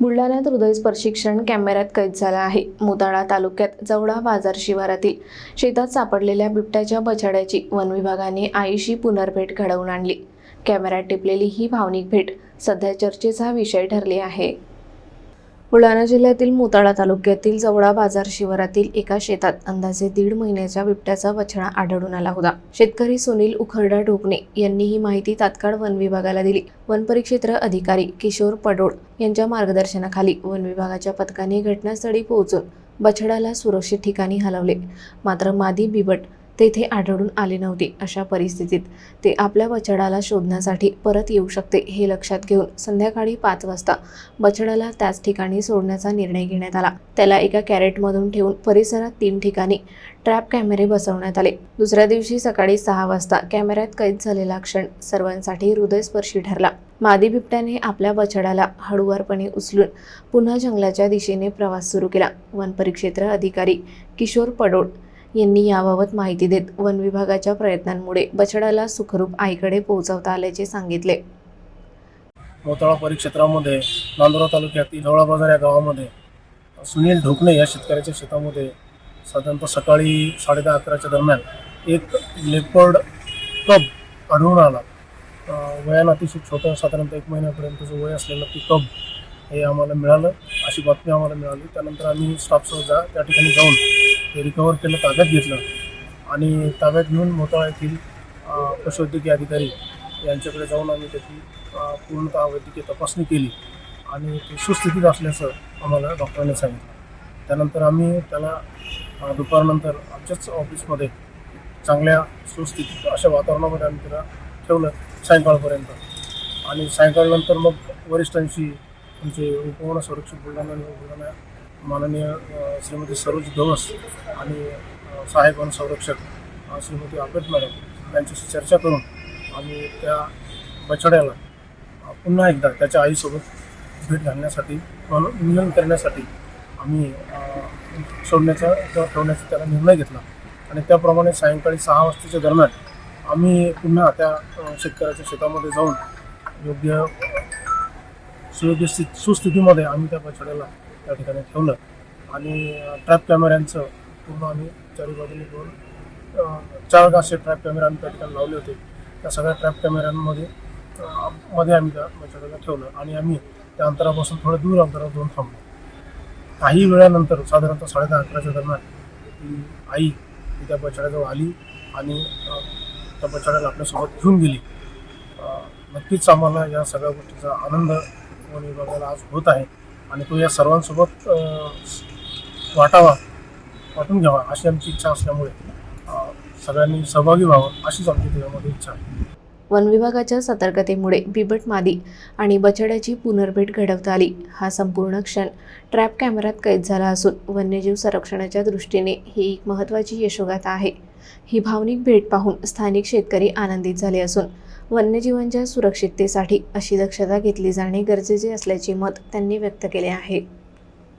बुलढाण्यात हृदयस्पर्शी क्षण कॅमेऱ्यात कैद झाला आहे. मुताडा तालुक्यात जवळा बाजार शिवारातील शेतात सापडलेल्या बिबट्याच्या बछड्याची वनविभागाने आईशी पुनर्भेट घडवून आणली. कॅमेऱ्यात टिपलेली ही भावनिक भेट सध्या चर्चेचा विषय ठरली आहे. बुलढाणा जिल्ह्यातील मोताळा तालुक्यातील जवळा बाजार शिवारातील एका शेतात अंदाजे दीड महिन्याच्या बिबट्याचा बछडा आढळून आला होता. शेतकरी सुनील उखरडा ढोकणे यांनी ही माहिती तात्काळ वन विभागाला दिली. वन परिक्षेत्र अधिकारी किशोर पडोळ यांच्या मार्गदर्शनाखाली वन विभागाच्या पथकाने घटनास्थळी पोहोचून बछड्याला सुरक्षित ठिकाणी हलवले. मात्र मादी बिबट तेथे आढळून आले नव्हते. अशा परिस्थितीत ते आपल्या बछडाला शोधण्यासाठी परत येऊ शकते हे लक्षात घेऊन संध्याकाळी पाच वाजता बछड्याला त्याच ठिकाणी सोडण्याचा निर्णय घेण्यात आला. त्याला एका कॅरेटमधून ठेवून परिसरात तीन ठिकाणी ट्रॅप कॅमेरे बसवण्यात आले. दुसऱ्या दिवशी सकाळी सहा वाजता कॅमेऱ्यात कैद झालेला क्षण सर्वांसाठी हृदयस्पर्शी ठरला. मादी बिबट्याने आपल्या बछड्याला हळुवारपणे उचलून पुन्हा जंगलाच्या दिशेने प्रवास सुरू केला. वन परिक्षेत्र अधिकारी किशोर पडोळ यांनी याबाबत माहिती देत वन विभागाच्या प्रयत्नांमुळे बछड्याला सुखरूप आईकडे पोहोचवता आल्याचे सांगितले. मोताळा परिक्षेत्रामध्ये नांदुरा तालुक्यातील ढवळा बाजार या गावामध्ये सुनील ढोकणे या शेतकऱ्याच्या शेतामध्ये साधारणतः सकाळी साडेदहा अकराच्या दरम्यान एक लेपर्ड कब आढळून आला. वयानं अतिशय छोटं साधारणतः एक महिन्यापर्यंतचं वय असलेलं ती कब हे आम्हाला मिळालं. अशी बातमी आम्हाला मिळाली. त्यानंतर आम्ही स्टाफसह जा त्या ठिकाणी जाऊन ते रिकवर केलं ताब्यात घेतलं. आणि ताब्यात घेऊन मोताळा येथील पशुवैद्यकीय अधिकारी यांच्याकडे जाऊन आम्ही त्याची पूर्णतः वैद्यकीय तपासणी केली. आणि ते सुस्थितीत असल्याचं आम्हाला डॉक्टरांनी सांगितलं. त्यानंतर आम्ही त्याला दुपारनंतर आमच्याच ऑफिसमध्ये चांगल्या सुस्थितीत अशा वातावरणामध्ये आम्ही त्याला ठेवलं सायंकाळपर्यंत. आणि सायंकाळनंतर मग वरिष्ठांशी आमचे उपवन संरक्षक बुलढाणा आणि बुलढाणा माननीय श्रीमती सरोज गवस आणि सहाय्यक वन संरक्षक श्रीमती आपेट मॅडम यांच्याशी चर्चा करून आम्ही त्या बछड्याला पुन्हा एकदा त्याच्या आईसोबत भेट घालण्यासाठी मिलन करण्यासाठी आम्ही सोडण्याचा किंवा ठेवण्याचा त्याला निर्णय घेतला. आणि त्याप्रमाणे सायंकाळी सहा वाजताच्या दरम्यान आम्ही पुन्हा त्या शेतकऱ्याच्या शेतामध्ये जाऊन योग्य सुयोग्य स्थित सुस्थितीमध्ये आम्ही त्या बछड्याला त्या ठिकाणी ठेवलं. आणि ट्रॅप कॅमेऱ्यांचं पूर्ण आम्ही चारी बाजूने दोन चार असे ट्रॅप कॅमेरे आम्ही त्या ठिकाणी लावले होते. त्या सगळ्या ट्रॅप कॅमेऱ्यांमध्ये मध्ये आम्ही त्या म्हणजे बछड्याला ठेवलं आणि आम्ही त्या अंतरापासून थोडं दूर अंतरावर जाऊन थांबलो. काही वेळानंतर साधारणतः साडेदहा अकराच्या दरम्यान ती आई ती त्या बछड्याजवळ आली आणि त्या बछड्याला आपल्यासोबत घेऊन गेली. नक्कीच आम्हाला या सगळ्या गोष्टीचा आनंद वन विभागाला आज होत आहे. आणि तो या सर्वांसोबत वाटावा वाटून घ्यावा अशी आमची इच्छा असल्यामुळे सगळ्यांनी सहभागी व्हावं अशीच आमची त्याच्यामध्ये इच्छा आहे. वन विभागाच्या सतर्कतेमुळे बिबट मादी आणि बछड्याची पुनर्भेट घडवता आली. हा संपूर्ण क्षण ट्रॅप कॅमेऱ्यात कैद झाला असून वन्यजीव संरक्षणाच्या दृष्टीने ही एक महत्त्वाची यशोगाथा आहे. ही भावनिक भेट पाहून स्थानिक शेतकरी आनंदित झाले असून वन्यजीवांच्या सुरक्षिततेसाठी अशी दक्षता घेतली जाणे गरजेचे असल्याचे मत त्यांनी व्यक्त केले आहे.